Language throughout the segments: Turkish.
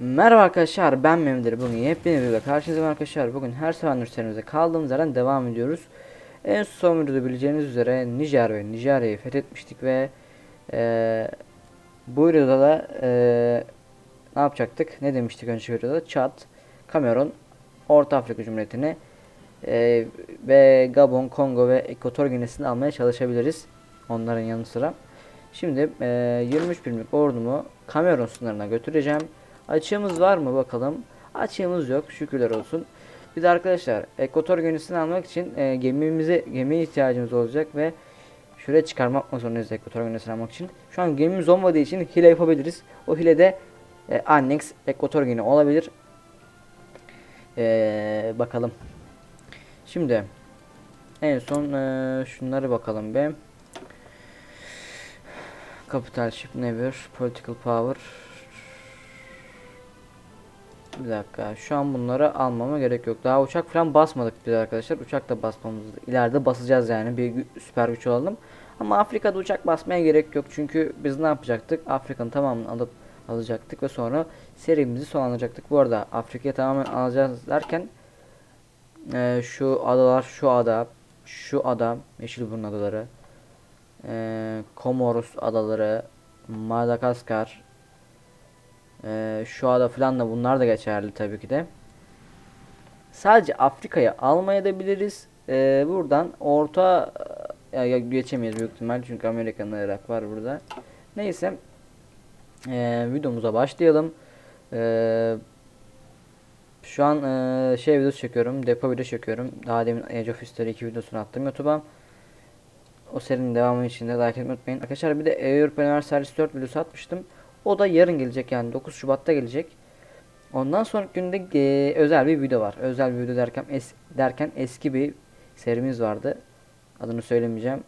Merhaba arkadaşlar ben Memdir. Bugün yepyeni videoda karşınızdayım arkadaşlar. Bugün her seferinde serimize kaldığımız yerden devam ediyoruz. En son videoda bileceğiniz üzere Nijer ve Nijerya'yı fethetmiştik ve eee, bu videoda da eee, ne yapacaktık? Ne demiştik önceki videoda? Çad, Kamerun, Orta Afrika Cumhuriyeti'ni eee, ve Gabon, Kongo ve Ekvator Ginesi'ni almaya çalışabiliriz. Onların yanı sıra. Şimdi eee 23 birimlik ordumu Kamerun sınırına götüreceğim Açığımız var mı bakalım. Açığımız yok şükürler olsun. Bir de arkadaşlar Ekvator Gönüsü'nü almak için e, gemimize gemiye ihtiyacımız olacak ve şuraya çıkarmak mı zorundayız Ekvator Gönüsü'nü almak için. Şu an gemimiz olmadığı için hile yapabiliriz. O hile de e, Annex Ekvator Gönü olabilir. E, bakalım. Şimdi en son e, şunları bakalım be. Capital Ship Never Political Power bir dakika. Şu an bunları almama gerek yok. Daha uçak falan basmadık biz arkadaşlar. Uçak da basmamız. ileride basacağız yani. Bir süper güç olalım. Ama Afrika'da uçak basmaya gerek yok. Çünkü biz ne yapacaktık? Afrika'nın tamamını alıp alacaktık ve sonra serimizi sonlandıracaktık. Bu arada Afrika'yı tamamen alacağız derken eee, şu adalar, şu ada, şu ada, Yeşilburnu adaları, eee Komoros adaları, Madagaskar, ee, şu ada falan da bunlar da geçerli tabii ki de. Sadece Afrika'yı almayabiliriz. Ee, buradan orta ya, ya geçemeyiz büyük ihtimal çünkü Amerika'nın Irak var burada. Neyse ee, videomuza başlayalım. Ee, şu an ee, şey videosu çekiyorum. Depo video çekiyorum. Daha demin Age of History 2 videosunu attım YouTube'a. O serinin devamı için de like etmeyi unutmayın. Arkadaşlar bir de Avrupa Universalis 4 videosu atmıştım. O da yarın gelecek yani 9 Şubat'ta gelecek. Ondan sonraki günde e, özel bir video var. Özel bir video derken es, derken eski bir serimiz vardı. Adını söylemeyeceğim.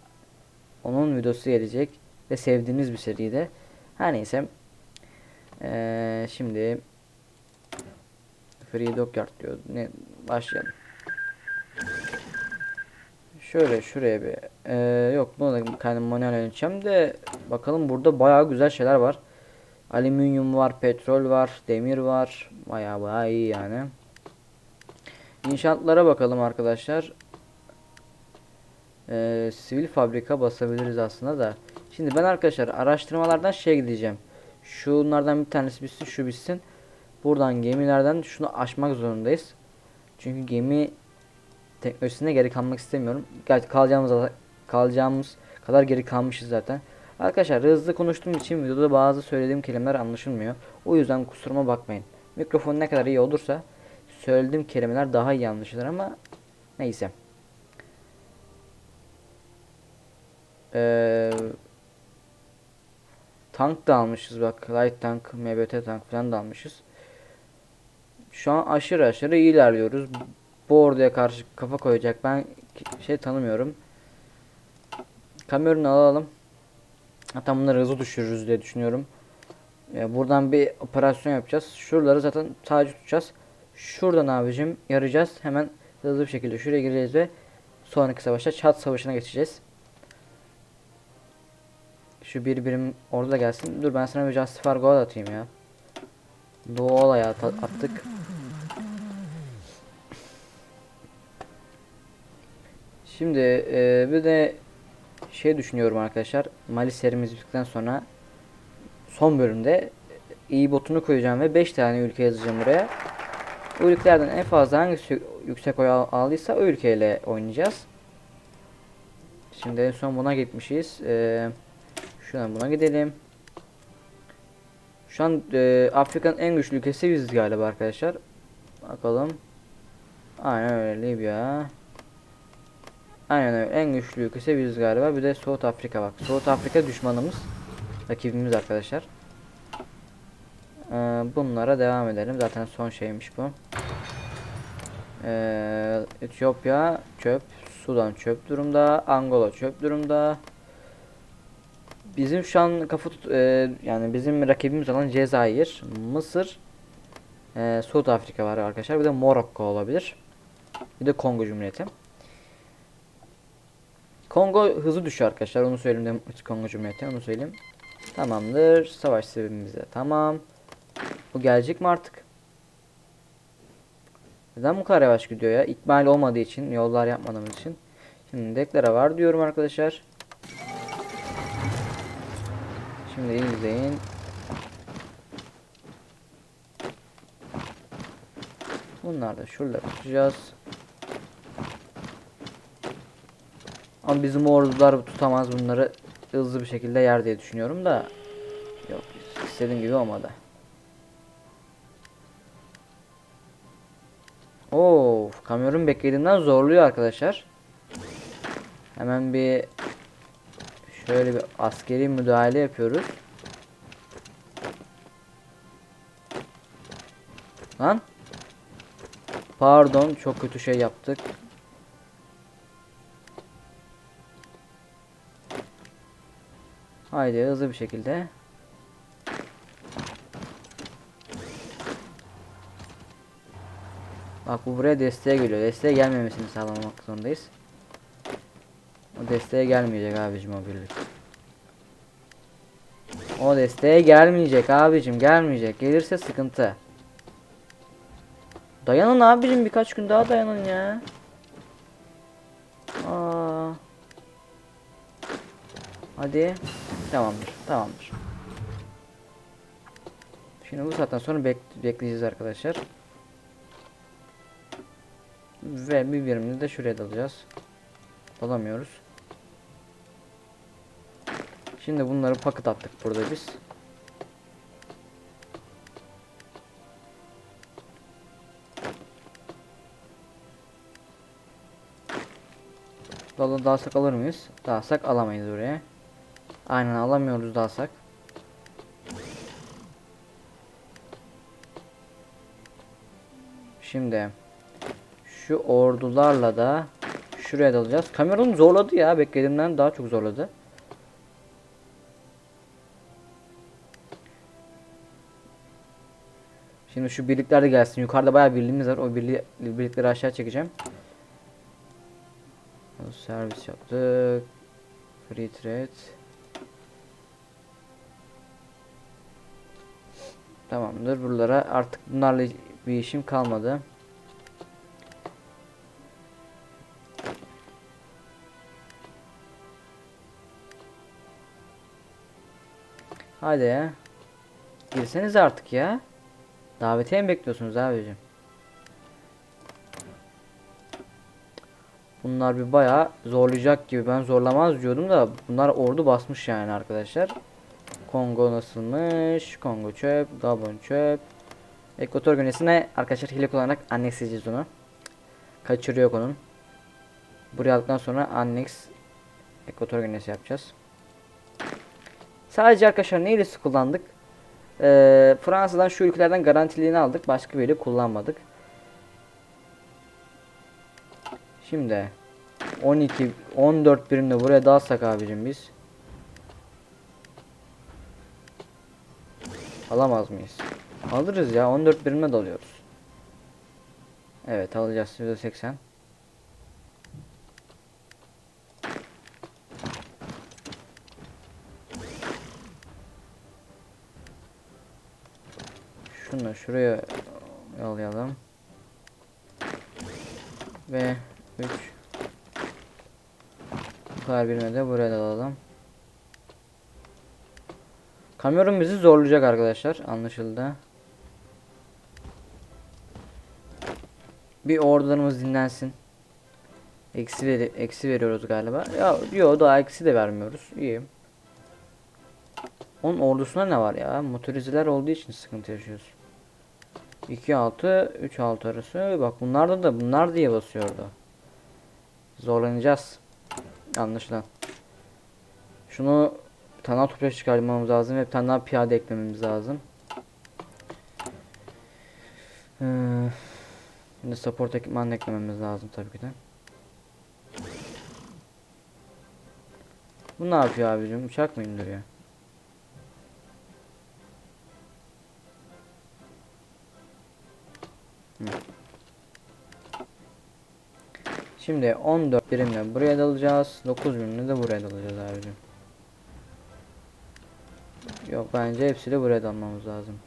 Onun videosu gelecek ve sevdiğiniz bir seriydi. Her neyse. Ee, şimdi Free Dockyard diyor. Ne başlayalım. Şöyle şuraya bir ee, yok bunu da kendim manuel yöneteceğim de bakalım burada bayağı güzel şeyler var. Alüminyum var, petrol var, demir var. Bayağı bayağı iyi yani. İnşaatlara bakalım arkadaşlar. Ee, sivil fabrika basabiliriz aslında da. Şimdi ben arkadaşlar araştırmalardan şey gideceğim. Şunlardan bir tanesi bitsin, şu bitsin. Buradan gemilerden şunu aşmak zorundayız. Çünkü gemi teknolojisine geri kalmak istemiyorum. Gerçi kalacağımız kalacağımız kadar geri kalmışız zaten. Arkadaşlar hızlı konuştuğum için videoda bazı söylediğim kelimeler anlaşılmıyor. O yüzden kusuruma bakmayın. Mikrofon ne kadar iyi olursa söylediğim kelimeler daha iyi anlaşılır ama neyse. Ee, tank da almışız bak. Light tank, MBT tank falan da almışız. Şu an aşırı aşırı ilerliyoruz. Bu orduya karşı kafa koyacak ben şey tanımıyorum. Kamerunu alalım. Hatta bunları hızlı düşürürüz diye düşünüyorum. Ya buradan bir operasyon yapacağız. Şuraları zaten sadece tutacağız. Şuradan abicim yarayacağız. Hemen hızlı bir şekilde şuraya gireceğiz ve sonraki savaşta Çat Savaşı'na geçeceğiz. Şu bir birim orada gelsin. Dur ben sana bir Justifier Goal atayım ya. Doğu olaya at attık. Şimdi e, bir de şey düşünüyorum arkadaşlar. Mali serimiz bittikten sonra son bölümde iyi botunu koyacağım ve 5 tane ülke yazacağım buraya. O ülkelerden en fazla hangisi yüksek oy al- aldıysa o ülkeyle oynayacağız. Şimdi en son buna gitmişiz. Ee, şuradan buna gidelim. Şu an e, Afrika'nın en güçlü ülkesi biziz galiba arkadaşlar. Bakalım. Aynen öyle Libya. Aynen öyle. En güçlü ülkesi biziz galiba. Bir de South Afrika bak. South Afrika düşmanımız. Rakibimiz arkadaşlar. Ee, bunlara devam edelim. Zaten son şeymiş bu. Ee, Etiyopya çöp. Sudan çöp durumda. Angola çöp durumda. Bizim şu an kafa tut e, yani bizim rakibimiz olan Cezayir, Mısır, e, Suud Afrika var arkadaşlar. Bir de Morokko olabilir. Bir de Kongo Cumhuriyeti. Kongo hızı düşüyor arkadaşlar. Onu söyleyeyim de Kongo Cumhuriyeti onu söyleyeyim. Tamamdır. Savaş sebebimiz de tamam. Bu gelecek mi artık? Neden bu kadar yavaş gidiyor ya? İkmal olmadığı için, yollar yapmadığımız için. Şimdi deklare var diyorum arkadaşlar. Şimdi izleyin. Bunlar da şurada tutacağız. Ama bizim ordular tutamaz bunları hızlı bir şekilde yer diye düşünüyorum da yok istediğim gibi olmadı. Oo, kamyon beklediğimden zorluyor arkadaşlar. Hemen bir şöyle bir askeri müdahale yapıyoruz. Lan. Pardon, çok kötü şey yaptık. Haydi hızlı bir şekilde. Bak bu buraya desteğe geliyor. Desteğe gelmemesini sağlamak zorundayız. O desteğe gelmeyecek abicim o birlik. O desteğe gelmeyecek abicim gelmeyecek. Gelirse sıkıntı. Dayanın abicim birkaç gün daha dayanın ya. Aa. Hadi. Tamamdır. Tamamdır. Şimdi bu saatten sonra bek bekleyeceğiz arkadaşlar. Ve bir birimini de şuraya dalacağız. Dalamıyoruz. Şimdi bunları paket attık burada biz. Dalı dalsak alır mıyız? Dalsak alamayız oraya. Aynen alamıyoruz dalsak. Şimdi şu ordularla da şuraya dalacağız. Kamerun zorladı ya beklediğimden daha çok zorladı. Şimdi şu birlikler de gelsin. Yukarıda bayağı birliğimiz var. O birliği, birlikleri aşağı çekeceğim. Servis yaptık. Free trade. Tamamdır. Buralara artık bunlarla bir işim kalmadı. Hadi ya. Girseniz artık ya. Davetiye mi bekliyorsunuz abicim? Bunlar bir bayağı zorlayacak gibi. Ben zorlamaz diyordum da bunlar ordu basmış yani arkadaşlar. Kongo nasılmış? Kongo çöp, Gabon çöp. Ekvator Güneysi'ne arkadaşlar hile kullanarak annexleyeceğiz onu. Kaçırıyor onun. Buraya aldıktan sonra annex Ekvator Güneysi yapacağız. Sadece arkadaşlar ne kullandık? Ee, Fransa'dan şu ülkelerden garantiliğini aldık. Başka bir kullanmadık. Şimdi 12 14 birimle buraya dalsak abicim biz. Alamaz mıyız? Alırız ya 14 birimle dalıyoruz. Evet alacağız %80. Şunu şuraya yollayalım. Ve 3 Bu kadar birine de buraya da alalım. Kamyon bizi zorlayacak arkadaşlar. Anlaşıldı. Bir ordularımız dinlensin. Eksi, veri, eksi veriyoruz galiba. Ya yok daha eksi de vermiyoruz. İyi. Onun ordusuna ne var ya? Motorizeler olduğu için sıkıntı yaşıyoruz. 2 6 3 6 arası. Bak bunlarda da bunlar diye basıyordu. Zorlanacağız. Anlaşılan. Şunu bir tane daha toprak çıkarmamız lazım ve bir tane daha piyade eklememiz lazım. Ee, şimdi support ekipmanını eklememiz lazım tabii ki de. Bu ne yapıyor abicim? Uçak mı indiriyor? Şimdi 14 birimle buraya dalacağız. 9 birimle de buraya dalacağız abicim. Yok bence hepsi de buraya dalmamız lazım.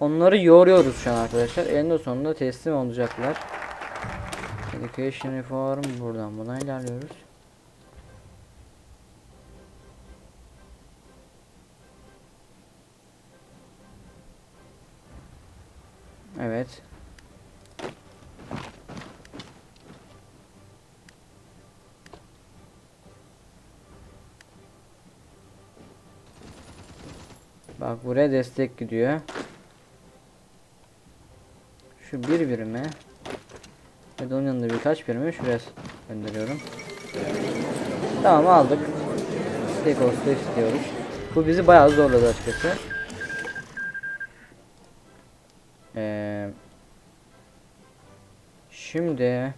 Onları yoruyoruz şu an arkadaşlar. Elinde sonunda teslim olacaklar. Education Reform buradan buradan ilerliyoruz. Bak buraya destek gidiyor. Şu bir birime ve onun yanında birkaç birime şuraya gönderiyorum. Tamam aldık. Stake olsa istiyoruz. Bu bizi bayağı zorladı açıkçası. Ee, şimdi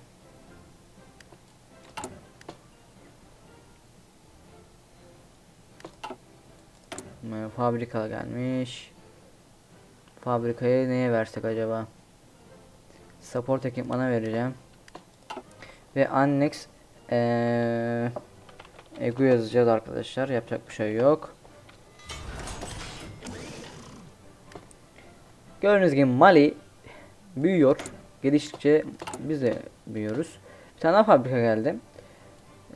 Fabrika gelmiş. Fabrikaya neye versek acaba? Support ekipmana vereceğim. Ve annex ee, ego yazacağız arkadaşlar. Yapacak bir şey yok. Gördüğünüz gibi Mali büyüyor. Geliştikçe biz de büyüyoruz. Bir tane fabrika geldi.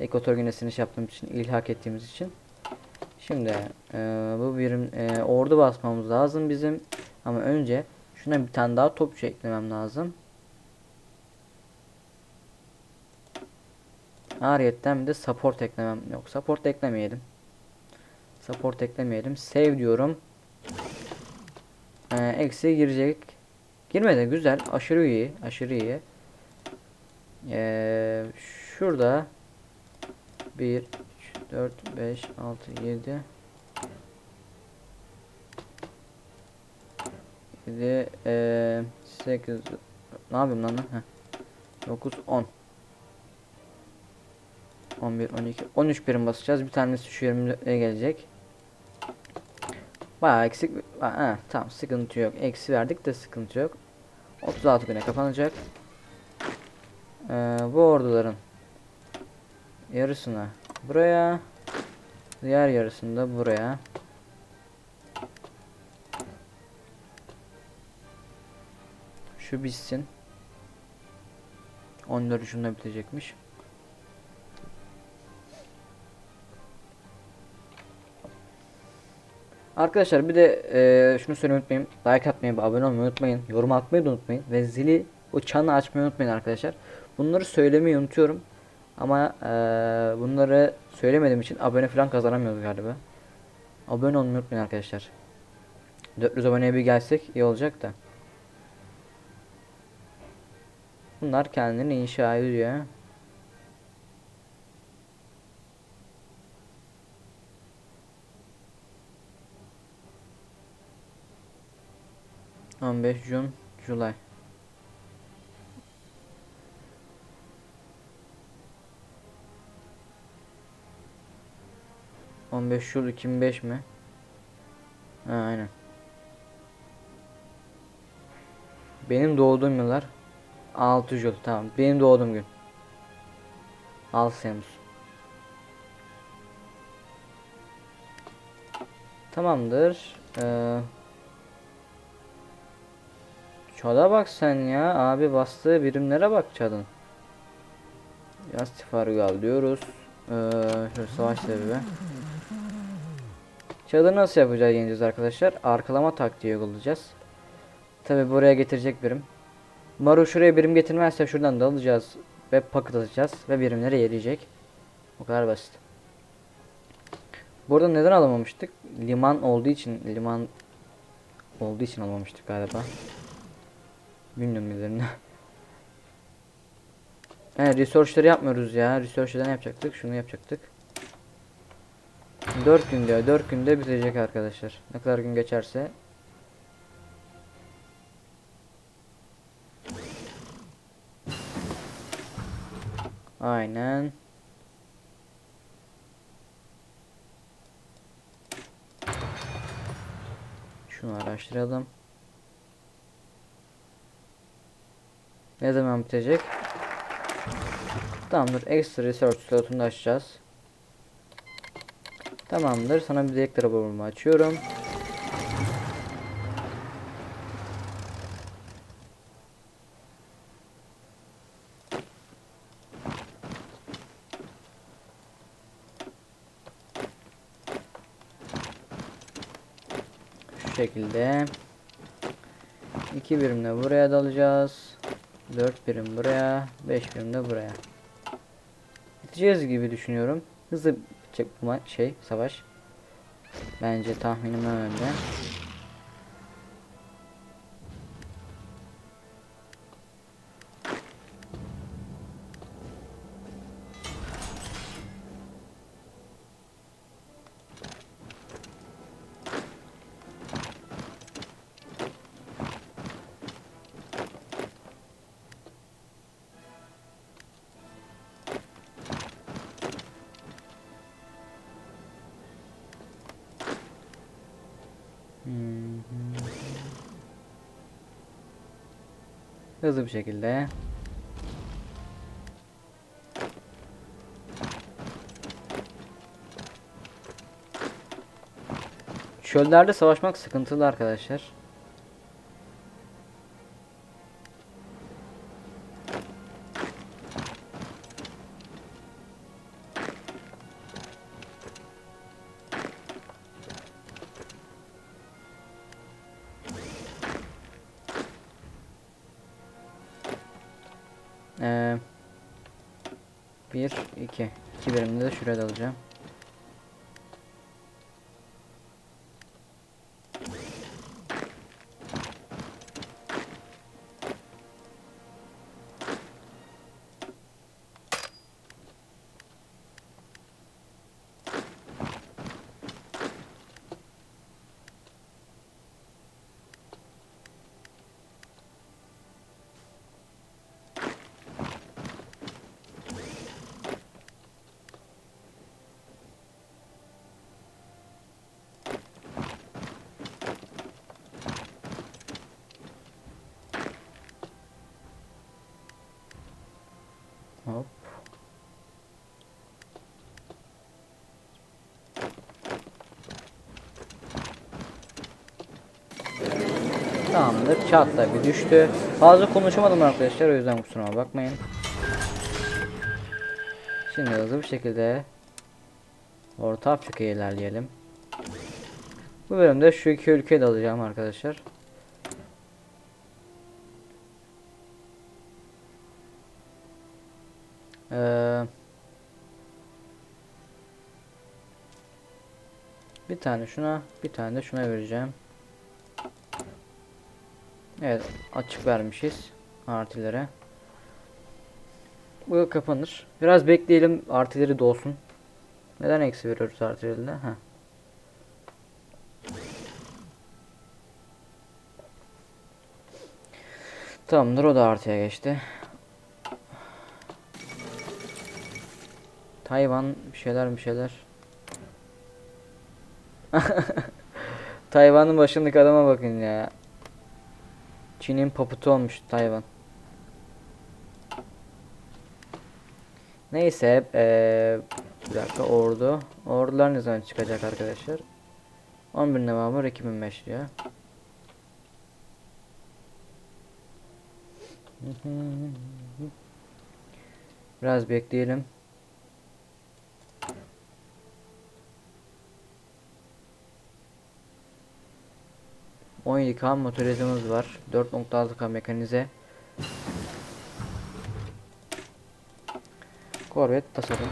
Ekvator günesini şey yaptığım için, ilhak ettiğimiz için. Şimdi e, bu birim e, ordu basmamız lazım bizim. Ama önce şuna bir tane daha topçu eklemem lazım. Ariyetten bir de support eklemem. Yok support eklemeyelim. Support eklemeyelim. Save diyorum. Ee, eksi girecek. Girmedi güzel. Aşırı iyi. Aşırı iyi. Ee, şurada 1 3 4 5 6 7 7 ee, 8 ne yapayım lan? Heh. 9 10 11 12 13 birim basacağız. Bir tanesi şu 20'ye gelecek. Bayağı eksik. Ha, tamam sıkıntı yok. Eksi verdik de sıkıntı yok. 36 güne kapanacak. Ee, bu orduların yarısına buraya diğer yarısını da buraya şu bitsin 14 şunda bitecekmiş Arkadaşlar bir de e, şunu söylemeyi unutmayın. Like atmayı, abone olmayı unutmayın. Yorum atmayı da unutmayın. Ve zili, o çanı açmayı unutmayın arkadaşlar. Bunları söylemeyi unutuyorum. Ama e, bunları söylemediğim için abone falan kazanamıyoruz galiba. Abone olmayı unutmayın arkadaşlar. 400 aboneye bir gelsek iyi olacak da. Bunlar kendini inşa ediyor. On beş Jun, July. On beş Jul 2005 mi? Ha aynen. Benim doğduğum yıllar 6 Jul tamam. Benim doğduğum gün. 6 Temmuz. Tamamdır. Ee, Çada bak sen ya. Abi bastığı birimlere bak çadın. Yaz tifargal diyoruz. Ee, şöyle savaş sebebi. Çadır nasıl yapacağız yeneceğiz arkadaşlar? Arkalama taktiği uygulayacağız. Tabi buraya getirecek birim. Maru şuraya birim getirmezse şuradan da alacağız. Ve paket atacağız. Ve birimlere yeriyecek. O kadar basit. Burada neden alamamıştık? Liman olduğu için liman olduğu için alamamıştık galiba. Bilmiyorum üzerine. He research'ları yapmıyoruz ya. Research'ı ne yapacaktık? Şunu yapacaktık. 4 gün diyor. 4 günde bitecek arkadaşlar. Ne kadar gün geçerse. Aynen. Şunu araştıralım. Ne zaman bitecek? Tamamdır. Extra research slotunu açacağız. Tamamdır. Sana bir direkt arabamı açıyorum. Şu şekilde. 2 birimle buraya dalacağız. 4 birim buraya. 5 birim de buraya. Gideceğiz gibi düşünüyorum. Hızlı bitecek bu ma- şey savaş. Bence tahminimden önde. Hızlı bir şekilde. Çöllerde savaşmak sıkıntılı arkadaşlar. Ee, bir, iki. İki birimde de şuraya da Hop. Tamamdır. Çat da bir düştü. Fazla konuşamadım arkadaşlar o yüzden kusuruma bakmayın. Şimdi hızlı bir şekilde Orta Afrika'ya ilerleyelim. Bu bölümde şu iki ülkeyi de alacağım arkadaşlar. Ee, bir tane şuna, bir tane de şuna vereceğim. Evet, açık vermişiz artilere. Bu kapanır. Biraz bekleyelim artileri dolsun. Neden eksi veriyoruz artilerde? Ha. Tamamdır o da artıya geçti. Tayvan bir şeyler bir şeyler. Tayvan'ın başındaki adama bakın ya. Çin'in paputu olmuş Tayvan. Neyse eee bir dakika ordu. Ordular ne zaman çıkacak arkadaşlar? 11 November 2005 diyor. Biraz bekleyelim. 17K motorizmimiz var. 4.6K mekanize. Corvette tasarım.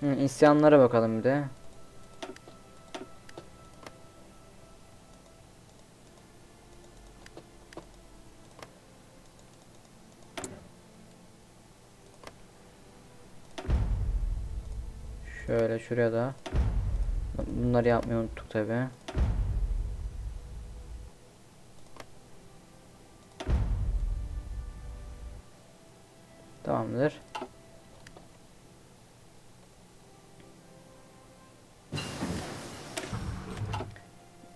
Hı, isyanlara bakalım bir de. Şöyle şuraya da. Bunları yapmayı unuttuk tabi. Tamamdır.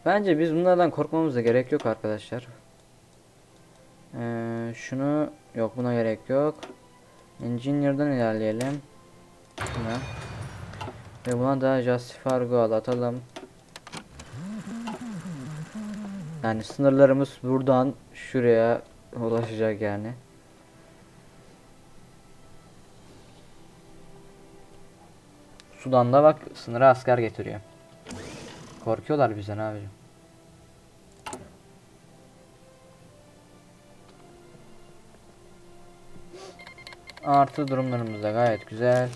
Bence biz bunlardan korkmamıza gerek yok arkadaşlar. Ee, şunu yok buna gerek yok. Engineer'dan ilerleyelim. Buna. Ve buna da Justifargo atalım. Yani sınırlarımız buradan şuraya ulaşacak yani. Sudan'da bak sınıra asker getiriyor. Korkuyorlar bizden abicim. Artı durumlarımız da gayet güzel.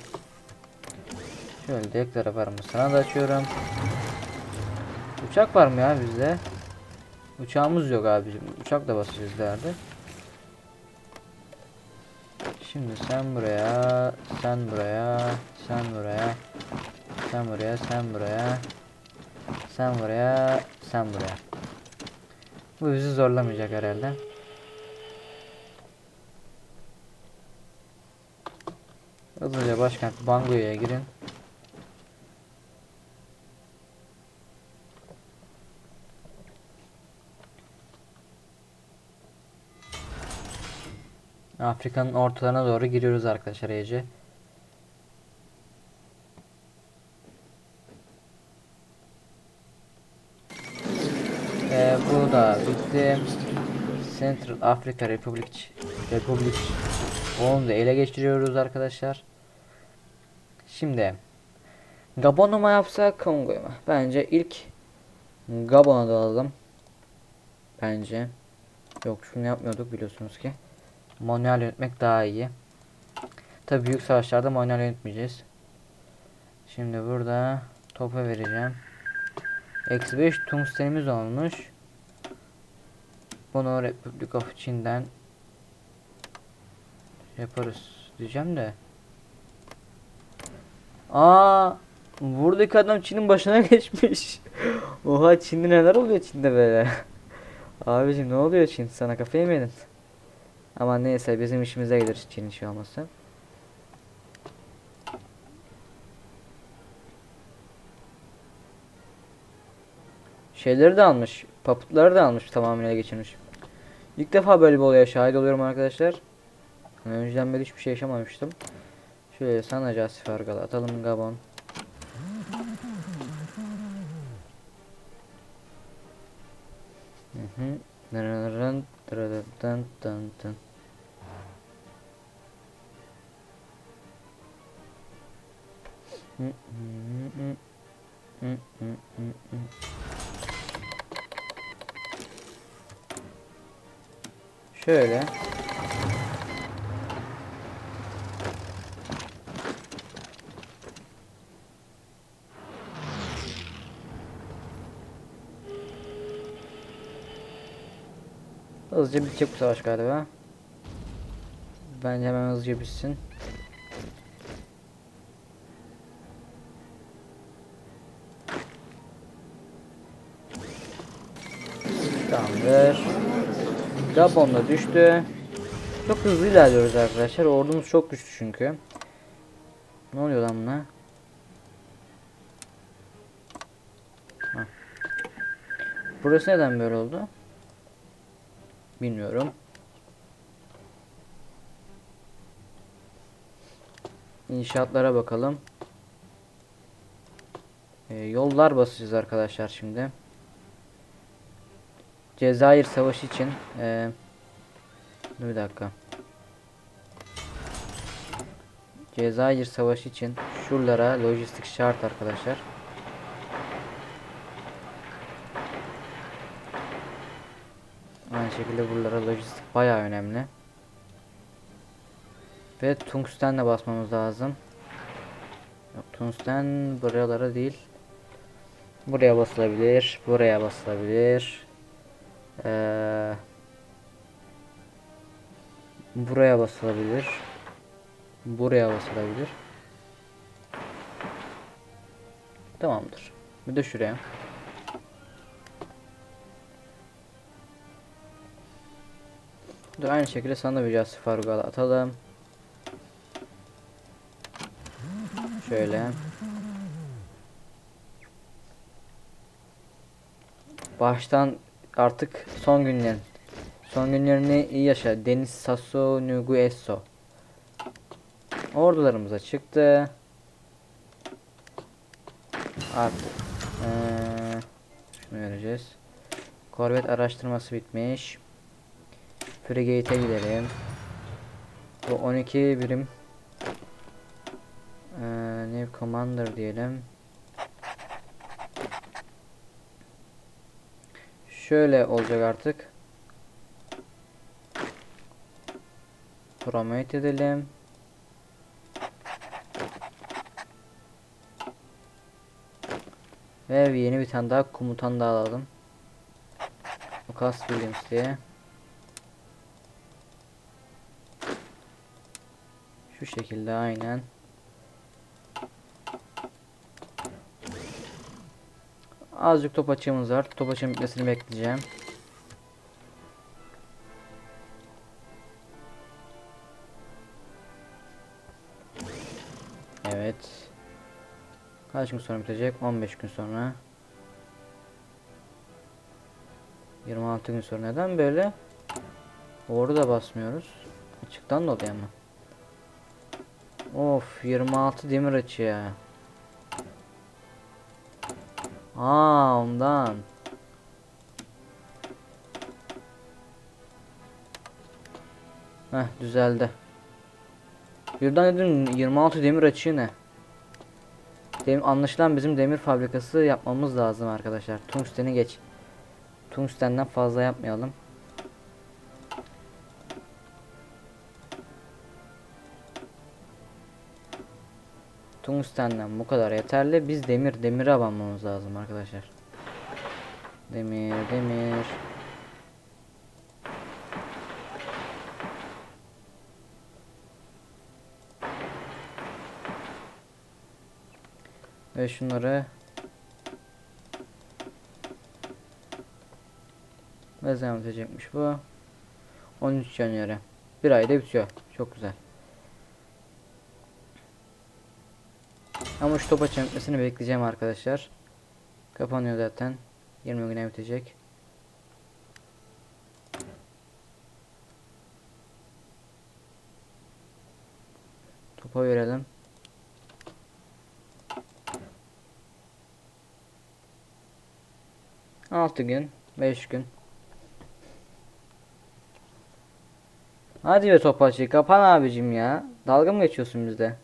Şöyle deklara? Sana da açıyorum. Uçak var mı ya bizde? Uçağımız yok abicim. Uçak da basacağız derdi. Şimdi sen buraya, sen buraya, sen buraya, sen buraya, sen buraya, sen buraya, sen buraya. Bu bizi zorlamayacak herhalde. Hızlıca başkent Bango'ya girin. Afrika'nın ortalarına doğru giriyoruz arkadaşlar iyice. Ee, bu da bitti. Central Africa Republic Republic onu da ele geçiriyoruz arkadaşlar. Şimdi Gabon'u mu yapsak Kongo'yu mu? Bence ilk Gabon'a dalalım. Bence. Yok şunu yapmıyorduk biliyorsunuz ki. Manuel yönetmek daha iyi. Tabi büyük savaşlarda manuel yönetmeyeceğiz. Şimdi burada topa vereceğim. Eksi 5 tungstenimiz olmuş. Bunu Republic of Çin'den yaparız diyeceğim de. Aa, buradaki adam Çin'in başına geçmiş. Oha Çin'de neler oluyor Çin'de böyle? Abicim ne oluyor Çin? Sana kafayı mı yedin? Ama neyse bizim işimize gelir Çin işi olması. Şeyleri de almış. Papıtları da almış tamamen ele geçirmiş. İlk defa böyle bir olaya şahit oluyorum arkadaşlar. Yani önceden böyle hiçbir şey yaşamamıştım. Şöyle sana Casifer atalım Gabon. Hı hı. Dırırırın, dırırırın, dın dın. Şöyle. Hızlıca bitecek bu savaş galiba. Bence hemen hızlıca bitsin. Gabon da düştü. Çok hızlı ilerliyoruz arkadaşlar. Ordumuz çok güçlü çünkü. Ne oluyor lan buna? Burası neden böyle oldu? Bilmiyorum. İnşaatlara bakalım. Ee, yollar basacağız arkadaşlar şimdi. Cezayir Savaşı için ee, dur bir dakika. Cezayir Savaşı için şuralara lojistik şart arkadaşlar. Aynı şekilde buralara lojistik bayağı önemli. Ve tungstenle basmamız lazım. Yok, tungsten buralara değil. Buraya basılabilir. Buraya basılabilir. Ee, buraya basılabilir. Buraya basılabilir. Tamamdır. Bir de şuraya. Dur aynı şekilde sana da bir Jasper Fargal atalım. Şöyle. Baştan artık son günlerin son günlerini iyi yaşa. Deniz Sasso Nuguesso. Ordularımıza çıktı. Artık ee, şunu vereceğiz. Korvet araştırması bitmiş. Frigate'e gidelim. Bu 12 birim ee, Navy Commander diyelim. Şöyle olacak artık. Promote edelim. Ve yeni bir tane daha komutan daha alalım. Lucas Williams diye. Şu şekilde aynen. Azıcık top açığımız var. Top açığın bitmesini bekleyeceğim. Evet. Kaç gün sonra bitecek? 15 gün sonra. 26 gün sonra. Neden böyle? Doğru da basmıyoruz. Açıktan dolayı ama. Of 26 demir açığı. Aa ondan. Heh düzeldi. Birden dedim 26 demir açığı ne? Dem anlaşılan bizim demir fabrikası yapmamız lazım arkadaşlar. Tungsteni geç. Tungstenden fazla yapmayalım. Tungstenden bu kadar yeterli. Biz demir demir abanmamız lazım arkadaşlar. Demir demir. Ve şunları ne zaman bitecekmiş bu? 13 January. Bir ayda bitiyor. Çok güzel. Ama şu topa çekmesini bekleyeceğim arkadaşlar. Kapanıyor zaten. 20 güne bitecek. Topa verelim. Altı gün, beş gün. Hadi be topacı kapan abicim ya. Dalga mı geçiyorsun bizde?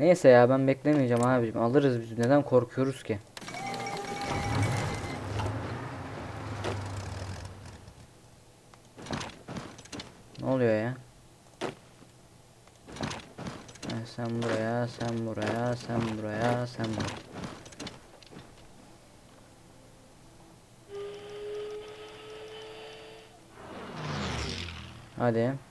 Neyse ya ben beklemeyeceğim abicim. Alırız biz. Neden korkuyoruz ki? Ne oluyor ya? Sen buraya, sen buraya, sen buraya, sen buraya. Hadi.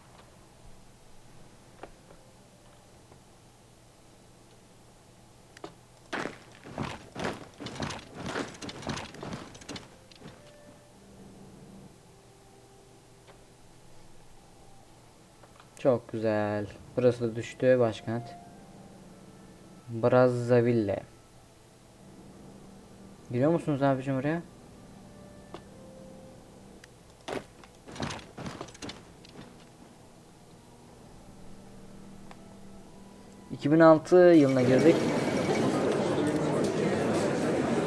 Çok güzel. Burası da düştü başkent. Brazzaville. Giriyor musunuz abicim oraya? ...2006 yılına girdik.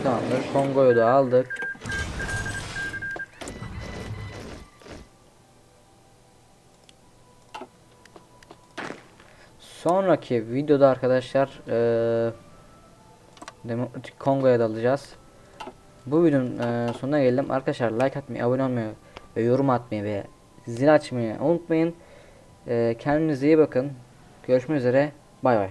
Tamamdır. Kongo'yu da aldık. Sonraki videoda arkadaşlar eee Demokratik Kongo'ya dalacağız. Bu videonun eee, sonuna geldim. Arkadaşlar like atmayı, abone olmayı ve yorum atmayı ve zil açmayı unutmayın. Eee kendinize iyi bakın. Görüşmek üzere. Bay bay.